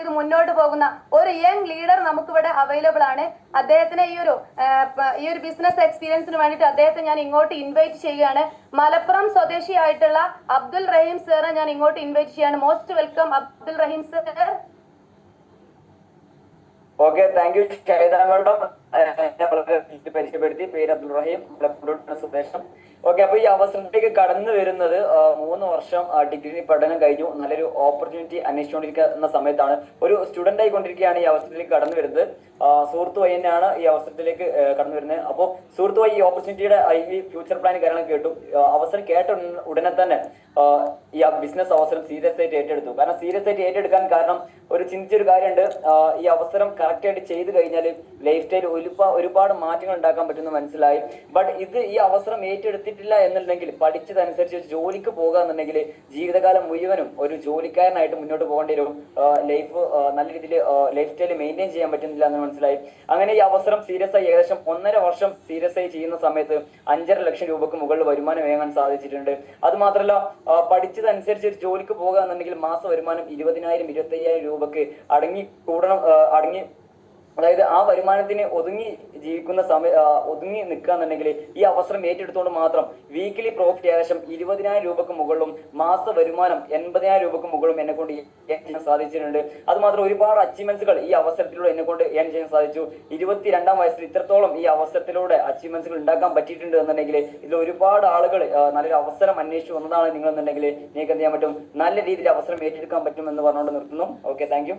ചെയ്ത് മുന്നോട്ട് പോകുന്ന ഒരു യങ് ലീഡർ നമുക്കിവിടെ അവൈലബിൾ ആണ്. അദ്ദേഹത്തിന് ഈ ഒരു ഈ ഒരു ബിസിനസ് എക്സ്പീരിയൻസിന് വേണ്ടിയിട്ട് അദ്ദേഹത്തെ ഞാൻ ഇങ്ങോട്ട് ഇൻവൈറ്റ് ചെയ്യുകയാണ്. മലപ്പുറം സ്വദേശിയായിട്ടുള്ള അബ്ദുൽ റഹീം സാറെ ഞാൻ ഇങ്ങോട്ട് ഇൻവൈറ്റ് ചെയ്യാണ് most welcome Abdul Rahim sir okay thank you പരിചയപ്പെടുത്തി. പേര് അബ്ദുൾ റഹീം. സ്വദേശം ഓക്കെ അപ്പൊ ഈ അവസരത്തിലേക്ക് കടന്നു വരുന്നത് മൂന്ന് വർഷം ഡിഗ്രി പഠനം കഴിഞ്ഞു. നല്ലൊരു ഓപ്പർച്യൂണിറ്റി അന്വേഷിച്ചുകൊണ്ടിരിക്കുന്ന സമയത്താണ് ഒരു സ്റ്റുഡന്റ് ആയിക്കൊണ്ടിരിക്കുകയാണ് ഈ അവസരത്തിലേക്ക് കടന്നു വരുന്നത്. സുഹൃത്ത് വൈ തന്നെയാണ് ഈ അവസരത്തിലേക്ക് കടന്നു വരുന്നത്. അപ്പോൾ സുഹൃത്ത് വൈ ഈ ഓപ്പർച്യൂണിറ്റിയുടെ ഈ ഫ്യൂച്ചർ പ്ലാൻ കാര്യങ്ങൾ കേട്ടു. അവസരം കേട്ട ഉടനെ- തന്നെ ഈ ബിസിനസ് അവസരം സീരിയസ് ആയിട്ട് ഏറ്റെടുത്തു. കാരണം സീരിയസ് ആയിട്ട് ഏറ്റെടുക്കാൻ കാരണം ഒരു ചിന്തിച്ചൊരു കാര്യമുണ്ട്. ഈ അവസരം കറക്റ്റ് ആയിട്ട് ചെയ്തു കഴിഞ്ഞാൽ ലൈഫ് സ്റ്റൈൽ ഒരുപാട് ഒരുപാട് മാറ്റങ്ങൾ ഉണ്ടാക്കാൻ പറ്റുമെന്ന് മനസ്സിലായി. ബട്ട് ഇത് ഈ അവസരം ഏറ്റെടുത്തിട്ടില്ല എന്നുണ്ടെങ്കിൽ പഠിച്ചതനുസരിച്ച് ജോലിക്ക് പോകുക എന്നുണ്ടെങ്കിൽ ജീവിതകാലം മുഴുവനും ഒരു ജോലിക്കാരനായിട്ട് മുന്നോട്ട് പോകേണ്ടി വരും. ലൈഫ് നല്ല രീതിയിൽ ലൈഫ് സ്റ്റൈൽ മെയിന്റെയിൻ ചെയ്യാൻ പറ്റുന്നില്ല എന്ന് മനസ്സിലായി. അങ്ങനെ ഈ അവസരം സീരിയസ് ആയി ഏകദേശം ഒന്നര വർഷം സീരിയസ് ആയി ചെയ്യുന്ന സമയത്ത് അഞ്ചര ലക്ഷം രൂപക്ക് മുകളിൽ വരുമാനം വേങ്ങാൻ സാധിച്ചിട്ടുണ്ട്. അത് മാത്രമല്ല പഠിച്ചതനുസരിച്ച് ഒരു ജോലിക്ക് പോകുക എന്നുണ്ടെങ്കിൽ മാസ വരുമാനം ഇരുപതിനായിരം ഇരുപത്തി രൂപക്ക് അടങ്ങി കൂടണം അടങ്ങി അതായത് ആ വരുമാനത്തിന് ഒതുങ്ങി ജീവിക്കുന്ന സമയ ഒതുങ്ങി നിൽക്കുക എന്നുണ്ടെങ്കിൽ ഈ അവസരം ഏറ്റെടുത്തുകൊണ്ട് മാത്രം വീക്കിലി പ്രോഫിറ്റ് ഏകദേശം ഇരുപതിനായിരം രൂപക്ക് മുകളിലും മാസ വരുമാനം എൺപതിനായിരം രൂപക്ക് മുകളിലും എന്നെ കൊണ്ട് ചെയ്യാൻ സാധിച്ചിട്ടുണ്ട്. അത് മാത്രം ഒരുപാട് അച്ചീവ്മെന്റ്സുകൾ ഈ അവസരത്തിലൂടെ എന്നെ കൊണ്ട് ഏൺ ചെയ്യാൻ സാധിച്ചു. ഇരുപത്തിരണ്ടാം വയസ്സിൽ ഇത്രത്തോളം ഈ അവസരത്തിലൂടെ അച്ചീവ്മെന്റ്സുകൾ ഉണ്ടാക്കാൻ പറ്റിയിട്ടുണ്ട് എന്നുണ്ടെങ്കിൽ ഇതിൽ ഒരുപാട് ആളുകൾ നല്ലൊരു അവസരം അന്വേഷിച്ചു വന്നതാണ് നിങ്ങൾ എന്നുണ്ടെങ്കിൽ നിങ്ങൾക്ക് എന്ത് ചെയ്യാൻ പറ്റും? നല്ല രീതിയിൽ അവസരം ഏറ്റെടുക്കാൻ പറ്റും എന്ന് പറഞ്ഞുകൊണ്ട് നിർത്തുന്നു. Okay thank